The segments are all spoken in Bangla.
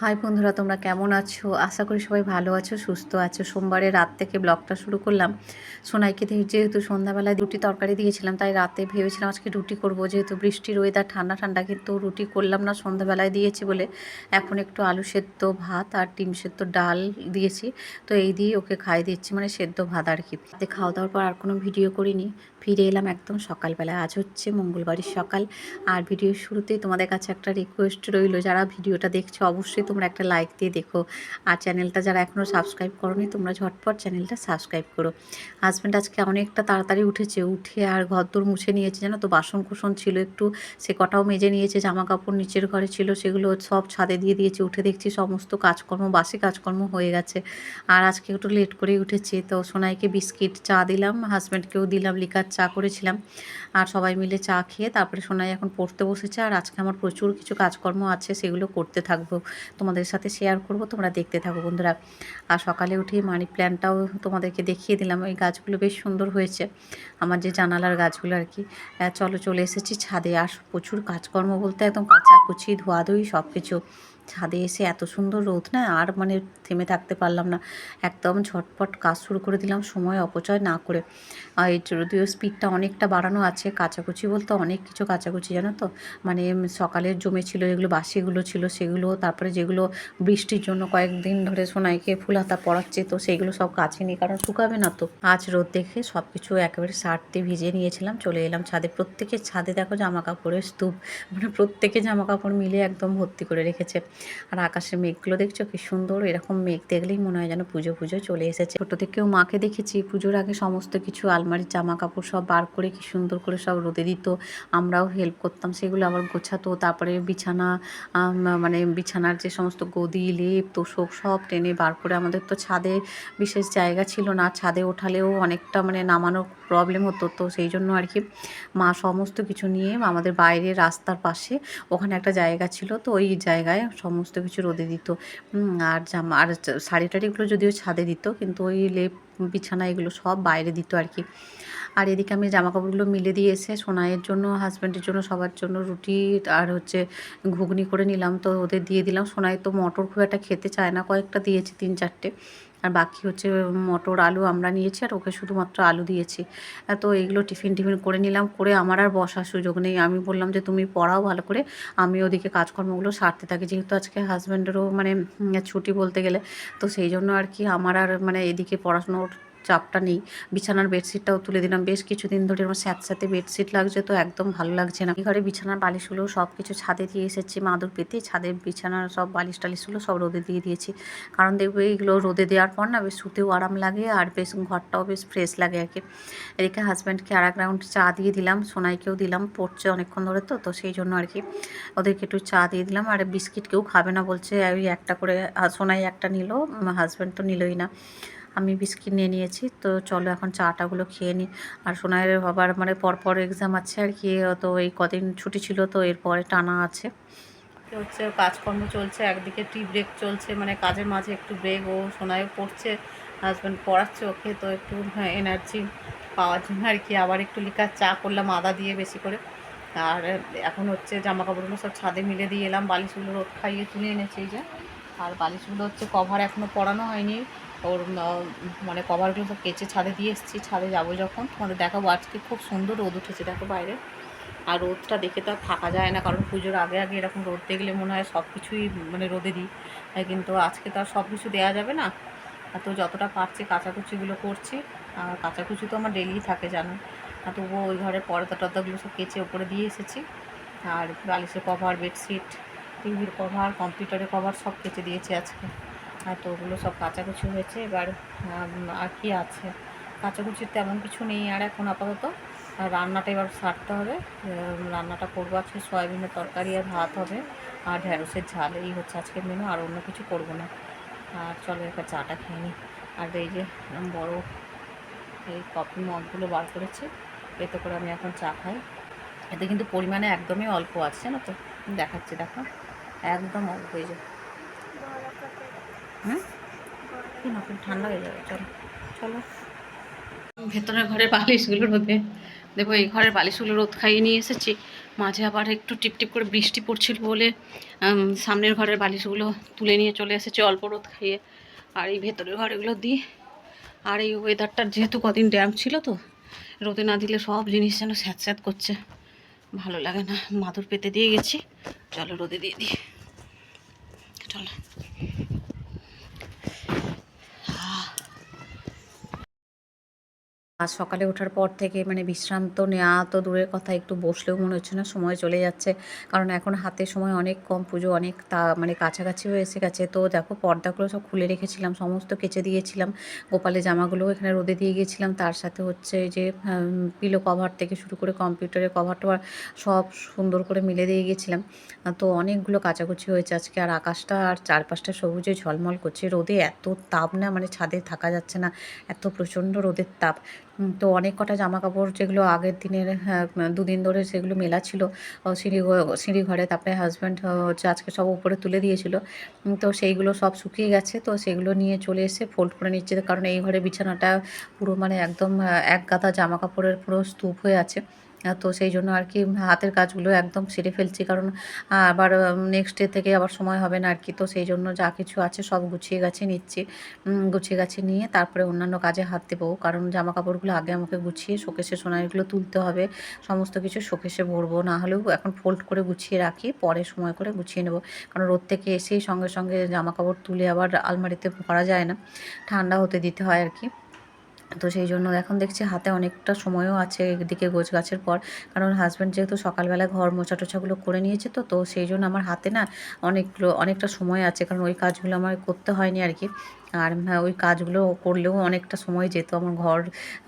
হাই বন্ধুরা, তোমরা কেমন আছো? আশা করি সবাই ভালো আছো, সুস্থ আছো। সোমবারে রাত থেকে ব্লগটা শুরু করলাম। সোনাইকে দিয়ে যেহেতু সন্ধ্যাবেলায় রুটি তরকারি দিয়েছিলাম, তাই রাতে ভেবেছিলাম আজকে রুটি করব। যেহেতু বৃষ্টির ওয়েদার ঠান্ডা ঠান্ডা, কিন্তু রুটি করলাম না, সন্ধ্যাবেলায় দিয়েছি বলে। এখন একটু আলু সেদ্ধ ভাত আর ডিম সেদ্ধ ডাল দিয়েছি। তো এই দিয়ে ওকে খাই দিচ্ছি মানে সেদ্ধ ভাত আর কি। রাতে খাওয়া দাওয়ার পর আর কোনো ভিডিও করিনি। ফিরে এলাম একদম সকালবেলায়। আজ হচ্ছে মঙ্গলবারের সকাল। আর ভিডিওর শুরুতেই তোমাদের কাছে একটা রিকোয়েস্ট রইল, যারা ভিডিওটা দেখছ, অবশ্যই তোমরা একটা লাইক দিয়ে দেখো। আর চ্যানেলটা যারা এখনও সাবস্ক্রাইব করোনি, তোমরা ঝটপট চ্যানেলটা সাবস্ক্রাইব করো। হাজব্যান্ড আজকে অনেকটা তাড়াতাড়ি উঠেছে। উঠে আর ঘর দোর মুছে নিয়েছে। জানো তো বাসন কোসন ছিল একটু। সে কটাও মেজে নিয়েছে। জামা কাপড় নিচের ঘরে ছিল। সেগুলো সব ছাদে দিয়ে দিয়েছে। উঠে দেখছি সমস্ত কাজকর্ম, বাসি কাজকর্ম হয়ে গেছে। আর আজকে একটু লেট করেই উঠেছে। তো সোনাইকে বিস্কিট, চা দিলাম। হাজব্যান্ডকেও দিলাম, লিকার চা করেছিলাম। আর সবাই মিলে চা খেয়ে তারপরে সোনাই এখন পড়তে বসেছে। আর আজকে আমার প্রচুর কিছু কাজকর্ম আছে, সেগুলো করতে থাকব। তোমাদের সাথে শেয়ার করব, তোমরা দেখতে থাকো বন্ধুরা। আর সকালে উঠে মানি প্ল্যান্টটাও তোমাদেরকে দেখিয়ে দিলাম, ওই গাছগুলো বেশ সুন্দর হয়েছে, আমার যে জানালার গাছগুলো আর কি। চলো চলে এসেছি ছাদে, আর প্রচুর কাজকর্ম বলতে একদম কাচাকুচি ধোয়াধুয়ি সব কিছু ছাদে এসে এত সুন্দর রোদ না? আর মানে থেমে থাকতে পারলাম না। একদম ঝটপট কাজ শুরু করে দিলাম, সময় অপচয় না করে। আর এই যদিও স্পিডটা অনেকটা বাড়ানো আছে, কাচাকুচি বলতে অনেক কিছু কাচাকুচি, জানো তো? মানে সকালের জমে ছিল যেগুলো বাসিগুলো ছিল সেগুলো, তারপরে যেগুলো বৃষ্টির জন্য কয়েকদিন ধরে সোনাইকে ফুল হাতা পড়াচ্ছে তো সেগুলো সব কাছেনি কারণ শুকাবে না তো। আজ রোদ দেখে সব কিছু একেবারে সারতে ভিজিয়ে নিয়েছিলাম, চলে এলাম ছাদে। প্রত্যেকের ছাদে দেখো জামা কাপড়ের স্তূপ মানে প্রত্যেকে জামা কাপড় মিলে একদম ভর্তি করে রেখেছে। আর আকাশের মেঘগুলো দেখছ কি সুন্দর, এরকম মেঘ দেখলেই মনে হয় যেন পুজো পুজো চলে এসেছে। ছোটো থেকেও মাকে দেখেছি, পুজোর আগে সমস্ত কিছু, আলমারির জামা কাপড় সব বার করে কি সুন্দর করে সব রোদে দিত, আমরাও হেল্প করতাম, সেগুলো আবার গোছাতো, তারপরে বিছানা মানে বিছানার যে সমস্ত গদি, লেপ, তোষক সব টেনে বার করে আমাদের তো ছাদে বিশেষ জায়গা ছিল না, ছাদে ওঠালেও অনেকটা মানে নামানোর প্রবলেম হতো, তো সেই জন্য আর কি মা সমস্ত কিছু নিয়ে আমাদের বাইরে রাস্তার পাশে ওখানে একটা জায়গা ছিল, তো ওই জায়গায় সমস্ত কিছু রোদে দিত। আর জামা, আর শাড়ি টাড়িগুলো যদিও ছাদে দিত, কিন্তু ওই লেপ, বিছানা এগুলো সব বাইরে দিত আর কি। আর এদিকে আমি জামা কাপড়গুলো মিলে দিয়ে এসে সোনাইয়ের জন্য হাজব্যান্ডের জন্য, সবার জন্য রুটি আর হচ্ছে ঘুগনি করে নিলাম, তো ওদের দিয়ে দিলাম। সোনাই তো মটর খুব একটা খেতে চায় না, কয়েকটা দিয়েছি তিন চারটে। আর বাকি হচ্ছে মটর আলু আমরা নিয়েছি আর ওকে শুধুমাত্র আলু দিয়েছি। তো এইগুলো টিফিন টিফিন করে নিলাম, করে আমার আর বসার সুযোগ নেই। আমি বললাম যে, তুমি পড়াও ভালো করে, আমি ওদিকে কাজকর্মগুলো সারতে থাকি। যেহেতু আজকে হাজব্যান্ডেরও মানে ছুটি বলতে গেলে, তো সেই জন্য আর কি আমার আর মানে এদিকে পড়াশোনার চাপটা নেই। বিছানার বেডশিটটাও তুলে দিলাম। বেশ কিছুদিন ধরে আমার স্যাঁতস্যাঁতে বেডশিট লাগছে তো একদম ভালো লাগছে না। ঘরে বিছানার বালিশগুলো সব কিছু ছাদে দিয়ে এসেছি, মাদুর পেতে। ছাদে বিছানার সব বালিশ টালিশগুলো সব রোদে দিয়ে দিয়েছি। কারণ দেখবে এইগুলো রোদে দেওয়ার পর না বেশ শুতেও আরাম লাগে আর বেশ ঘরটাও বেশ ফ্রেশ লাগে আর কি। এদিকে হাজব্যান্ডকে আর এক রাউন্ড চা দিয়ে দিলাম, সোনাইকেও দিলাম, পড়ছে অনেকক্ষণ ধরে তো তো সেই জন্য আর কি। ওদেরকে একটু চা দিয়ে দিলাম আর বিস্কিট কেউ খাবে না বলছে, ওই একটা করে সোনাই একটা নিল হাজব্যান্ড তো নিলই না। আমি বিস্কিট নিয়ে নিয়েছি। তো চলো এখন চাটাগুলো খেয়ে নিই আর সোনাইয়ের আবার মানে পরপর এক্সাম আছে আর কি, তো এই কদিন ছুটি ছিল, তো এরপরে টানা আছে। হচ্ছে কাজকর্ম চলছে, একদিকে টি ব্রেক চলছে মানে কাজের মাঝে একটু ব্রেক ও সোনাইও পড়ছে হাজব্যান্ড পড়াচ্ছে ওকে, তো একটু এনার্জি পাওয়ার জন্য আর কি। আবার একটু লিকার চা করলাম, আদা দিয়ে বেশি করে। আর এখন হচ্ছে জামা কাপড়গুলো সব ছাদে মিলে দিয়ে এলাম, বালিশগুলো রোদ খাইয়ে তুলে এনেছি এই যে। আর বালিশগুলো হচ্ছে কভার এখনও পরানো হয়নি। ওর মানে কভারগুলো সব কেচে ছাদে দিয়ে এসেছি। ছাদে যাব যখন, তোমাদের দেখাবো। আজকে খুব সুন্দর রোদ উঠেছে, দেখো বাইরে। আর রোদটা দেখে তো আর থাকা যায় না, কারণ পুজোর আগে আগে এরকম রোদ দেখলে মনে হয় সব কিছুই মানে রোদে দিই। কিন্তু আজকে তো আর সব কিছু দেওয়া যাবে না। তো যতটা পারছি কাচাকুচিগুলো করছি। আর কাচাকুচি তো আমার ডেলি থাকে, জানো। আর তবুও ওই ঘরের পর্দা টর্দাগুলো সব কেচে ওপরে দিয়ে এসেছি। আর বালিশের কভার বেডশিট টিভির কভার কম্পিউটারের কভার সব কেচে দিয়েছি আজকে। তো ওগুলো সব কাচাকুচি হয়েছে। এবার আর কি আছে? কাচাকুচির তেমন কিছু নেই আর এখন আপাতত। আর রান্নাটা এবার সারতে হবে। রান্নাটা করব আজকে সয়াবিনের তরকারি আর ভাত হবে আর ঢ্যাঁড়সের ঝাল। এই হচ্ছে আজকের মেনু আর অন্য কিছু করব না। আর চলো এবার চাটা খেয়ে নিই আর এই যে বড় এই কফি মগগুলো বার করেছি। এতে করে আমি এখন চা খাই। এতে কিন্তু পরিমাণে একদমই অল্প আছে না তো? দেখাচ্ছি, দেখো। একদম অল্প হয়ে যায়। খুব ঠান্ডা হয়ে যাবে চলো। চলো। ভেতরের ঘরের বালিশগুলো রোদে দেখো এই ঘরের বালিশগুলো রোদ খাইয়ে নিয়ে এসেছি। মাঝে আবার একটু টিপটিপ করে বৃষ্টি পড়ছিল বলে সামনের ঘরের বালিশগুলো তুলে নিয়ে চলে এসেছে অল্প রোদ খাইয়ে। আর এই ভেতরের ঘরেগুলো দিই। আর এই ওয়েদারটার যেহেতু কদিন ড্যাম ছিল তো রোদে না দিলে সব জিনিস যেন স্যাঁত স্যাঁত করছে। ভালো লাগে না মাদুর পেতে দিয়ে গেছি। চলো রোদে দিয়ে দিই। চলো। আজ সকালে ওঠার পর থেকে মানে বিশ্রাম তো নেওয়া তো দূরের কথা, একটু বসলেও মনে হচ্ছে না, সময় চলে যাচ্ছে। কারণ এখন হাতে সময় অনেক কম, পুজো অনেক তা মানে কাছাকাছি হয়ে এসে গেছে। তো দেখো পর্দাগুলো সব খুলে রেখেছিলাম, সমস্ত কেচে দিয়েছিলাম। গোপালের জামাগুলো এখানে রোদে দিয়ে গিয়েছিলাম। তার সাথে হচ্ছে যে পিলো কভার থেকে শুরু করে কম্পিউটারের কভার টভার সব সুন্দর করে মিলে দিয়ে গেছিলাম তো অনেকগুলো কাচাকুচি হয়েছে আজকে। আর আকাশটা আর চারপাশটা সবুজে ঝলমল করছে। রোদে এত তাপ না মানে ছাদে থাকা যাচ্ছে না। এত প্রচণ্ড রোদের তাপ। তো অনেক কটা জামা কাপড় যেগুলো আগের দিনের হ্যাঁ, দুদিন ধরে সেগুলো মেলা ছিল সিঁড়ি সিঁড়ি ঘরে তারপরে হাজব্যান্ড হচ্ছে আজকে সব উপরে তুলে দিয়েছিল। তো সেইগুলো সব শুকিয়ে গেছে তো সেগুলো নিয়ে চলে এসে ফোল্ড করে নিচ্ছে কারণ এই ঘরে বিছানাটা পুরো মানে একদম এক গাদা জামা কাপড়ের পুরো স্তূপ হয়ে আছে। তো সেই জন্য আর কি হাতের কাজগুলো একদম সেরে ফেলছি। কারণ আবার নেক্সট ডে থেকে আবার সময় হবে না আর কি। তো সেই জন্য যা কিছু আছে সব গুছিয়ে গাছে নিচ্ছি। গুছিয়ে গাছে নিয়ে তারপরে অন্যান্য কাজে হাত দেবো। কারণ জামা কাপড়গুলো আগে আমাকে গুছিয়ে শোকেসে সোনারিগুলো তুলতে হবে। সমস্ত কিছু শোকেসে ভরবো। না হলেও এখন ফোল্ড করে গুছিয়ে রাখি। পরে সময় করে গুছিয়ে নেব। কারণ রোদ থেকে এসেই সঙ্গে সঙ্গে জামা কাপড় তুলে আবার আলমারিতে ভরা যায় না। ঠান্ডা হতে দিতে হয় আর কি। তো সেই জন্য এখন দেখছি হাতে অনেকটা সময়ও আছে এদিকে গোছ গাছের পর। কারণ হাজব্যান্ড যেহেতু সকালবেলা ঘর মোছা টোছাগুলো করে নিয়েছে তো তো সেই জন্য আমার হাতে না অনেকগুলো অনেকটা সময় আছে। কারণ ওই কাজগুলো আমার করতে হয়নি আর কি। আর হ্যাঁ, ওই কাজগুলো করলেও অনেকটা সময় যেত আমার ঘর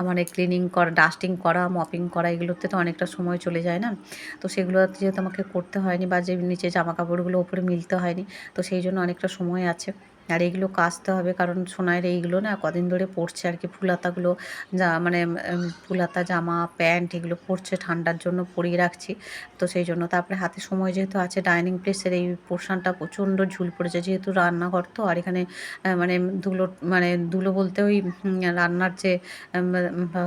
মানে ক্লিনিং করা ডাস্টিং করা মপিং করা এগুলোতে তো অনেকটা সময় চলে যায় না। তো সেগুলো যেহেতু আমাকে করতে হয়নি বা যে নিচে জামা কাপড়গুলো ওপরে মিলতে হয়নি তো সেই জন্য অনেকটা সময় আছে। আর এইগুলো কাচতে হবে, কারণ সোনার এইগুলো না কদিন ধরে পড়ছে আর কি। ফুলাতাগুলো যা মানে ফুলাতা জামা, প্যান্ট এগুলো পরছে ঠান্ডার জন্য পরিয়ে রাখছি। তো সেই জন্য তারপরে হাতে সময় যেহেতু আছে, ডাইনিং প্লেসের এই পোর্শনটা প্রচণ্ড ঝুল পড়েছে। যেহেতু রান্নাঘর তো, আর এখানে মানে ধুলো মানে ধুলো বলতে ওই রান্নার যে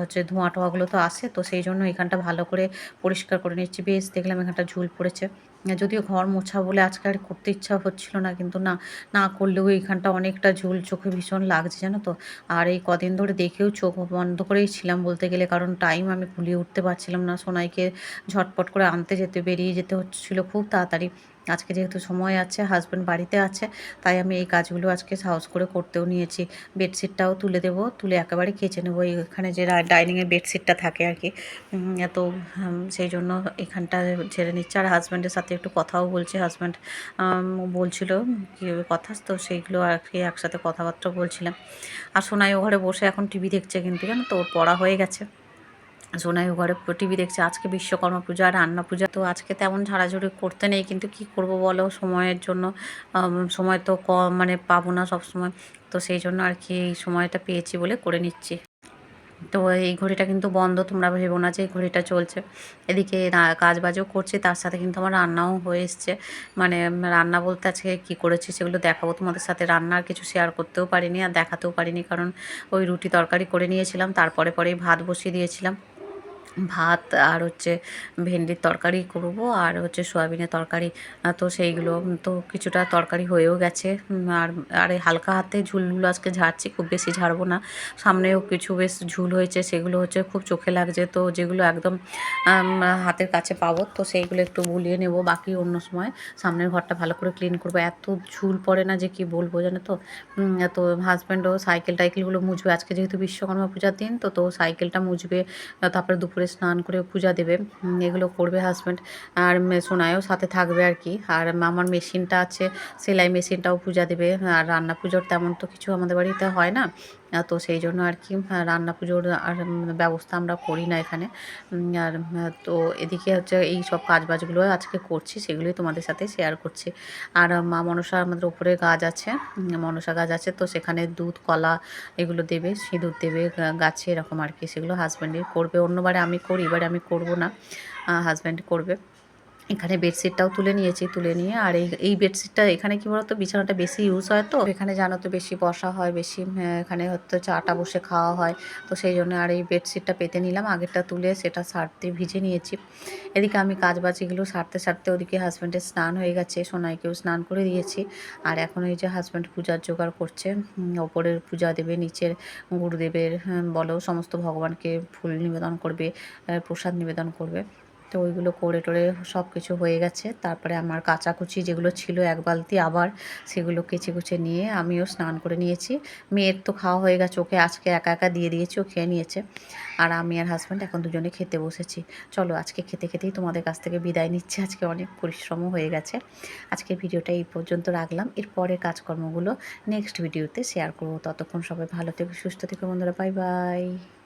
হচ্ছে ধোঁয়া টোয়াগুলো তো আসে তো সেই জন্য এখানটা ভালো করে পরিষ্কার করে নিচ্ছি। বেশ, দেখলাম এখানটা ঝুল পড়েছে। যদিও ঘর মোছা বলে আজকে আর করতে ইচ্ছা হচ্ছিল না, কিন্তু না না করলেও এইখানটা অনেকটা ঝোল চোখে ভীষণ লাগছে, জানো তো। আর এই কদিন ধরে দেখেও চোখ বন্ধ করেই ছিলাম বলতে গেলে, কারণ টাইম আমি ভুলিয়ে উঠতে পারছিলাম না। সোনাইকে ঝটপট করে আনতে যেতে, বেরিয়ে যেতে হচ্ছিল খুব তাড়াতাড়ি। আজকে যেহেতু সময় আছে হাজব্যান্ড বাড়িতে আছে তাই আমি এই কাজগুলো আজকে সাহস করে করতেও নিয়েছি। বেডশিটটাও তুলে দেবো তুলে একেবারে কেচে নেব। এখানে যে ডাইনিংয়ে বেডশিটটা থাকে আর কি। উম, তো সেই জন্য এখানটা ছেড়ে নিচ্ছে। আর হাজব্যান্ডের সাথে একটু কথাও বলছে। হাজব্যান্ড বলছিল কি কথা তো সেইগুলো আর কি একসাথে কথাবার্তা বলছিলাম। আর সোনাই ও ঘরে বসে এখন টিভি দেখছে কিন্তু জানো তো? ওর পড়া হয়ে গেছে। সোনাই ঘরে টিভি দেখছে, আজকে বিশ্বকর্মা পূজা, রান্না পূজা। তো আজকে তেমন ঝাড়াঝুড়ি করতে নেই, কিন্তু কি করব বলো? সময়ের জন্য সময় তো কম মানে পাবো না সবসময়। তো সেই জন্য আর কি এই সময়টা পেয়েছি বলে করে নিচ্ছি। তো এই ঘড়িটা কিন্তু বন্ধ, তোমরা ভেবো না যে এই ঘড়িটা চলছে। এদিকে কাজ বাজও করছি, তার সাথে কিন্তু আমার রান্নাও হয়ে এসছে। মানে রান্না বলতে আজকে কী করেছি সেগুলো দেখাবো তোমাদের সাথে। রান্নার কিছু শেয়ার করতেও পারিনি আর দেখাতেও পারিনি, কারণ ওই রুটি তরকারি করে নিয়েছিলাম, তারপরে পরেই ভাত বসিয়ে দিয়েছিলাম। ভাত আর হচ্ছে ভেন্ডির তরকারি করব আর হচ্ছে সয়াবিনের তরকারি। তো সেইগুলো তো কিছুটা তরকারি হয়েও গেছে। আর আর হালকা হাতে ঝুলগুলো আজকে ঝাড়ছি, খুব বেশি ঝাড়বো না। সামনেও কিছু বেশ ঝুল হয়েছে, সেগুলো হচ্ছে খুব চোখে লাগছে। তো যেগুলো একদম হাতের কাছে পাবো, তো সেইগুলো একটু বুলিয়ে নেব বাকি অন্য সময়। সামনের ঘরটা ভালো করে ক্লিন করব। এত ঝুল পড়ে না যে কি বলব জানো তো? তো হাজব্যান্ডও সাইকেল টাইকেলগুলো মুছবে। আজকে যেহেতু বিশ্বকর্মা পূজার দিন, তো তো সাইকেলটা মুছবে। তারপরে দুপুরে স্নান করে পূজা দেবে। এগুলো করবে হাজব্যান্ড আর সোনায়ও সাথে থাকবে আর কি। আর আমার মেশিনটা আছে, সেলাই মেশিনটাও পূজা দেবে। আর রান্না পুজোর তেমন তো কিছু আমাদের বাড়িতে হয় না। তো সেই জন্য আর কি রান্না পুজোর আর ব্যবস্থা আমরা করি না এখানে। আর তো এদিকে হচ্ছে এই সব কাজ বাজগুলো আজকে করছি, সেগুলোই তোমাদের সাথে শেয়ার করছি। আর, মা মনসা আমাদের উপরে গাছ আছে মনসা গাছ আছে, তো সেখানে দুধ, কলা এগুলো দেবে, সিঁদুর দেবে গাছে এরকম আর কি, সেগুলো হাজব্যান্ডই করবে। অন্যবারে আমি করি, এবারে আমি করব না হাজব্যান্ড করবে। এখানে বেডশিটটাও তুলে নিয়েছি, তুলে নিয়ে আর এই বেডশিটটা এখানে কি বলতো বিছানাটা বেশি ইউজ হয় তো। এখানে জানো তো বেশি বসা হয়, বেশি এখানে হয়তো চাটা বসে খাওয়া হয়। তো সেই জন্য আর এই বেডশিটটা পেতে নিলাম, আগেরটা তুলে সেটা সারতে ভিজে নিয়েছি। এদিকে আমি কাজ বাজ এগুলো সারতে সারতে ওদিকে হাজব্যান্ডের স্নান হয়ে গেছে, সোনাইকেও স্নান করে দিয়েছি। আর এখন এই যে হাজব্যান্ড পূজার জোগাড় করছে ওপরের পূজা দেবে, নিচের গুরুদেবের বলো, সমস্ত ভগবানকে ফুল নিবেদন করবে প্রসাদ নিবেদন করবে। তো ওইগুলো করে টোরে সব কিছু হয়ে গেছে। তারপরে আমার কাচাকুচি যেগুলো ছিল এক বালতি আবার সেগুলো কেচে কুচে নিয়ে আমিও স্নান করে নিয়েছি। মেয়ের তো খাওয়া হয়ে গেছে, ওকে আজকে একা একা দিয়ে দিয়েছি, ও খেয়ে নিয়েছে। আর আমি আর হাজব্যান্ড এখন দুজনে খেতে বসেছি। চলো আজকে খেতে খেতেই তোমাদের কাছ থেকে বিদায় নিচ্ছে, আজকে অনেক পরিশ্রমও হয়ে গেছে। আজকের ভিডিওটা এই পর্যন্ত রাখলাম। এরপরে কাজকর্মগুলো নেক্সট ভিডিওতে শেয়ার করব। ততক্ষণ সবাই ভালো থেকো, সুস্থ থেকো বন্ধুরা বাই বাই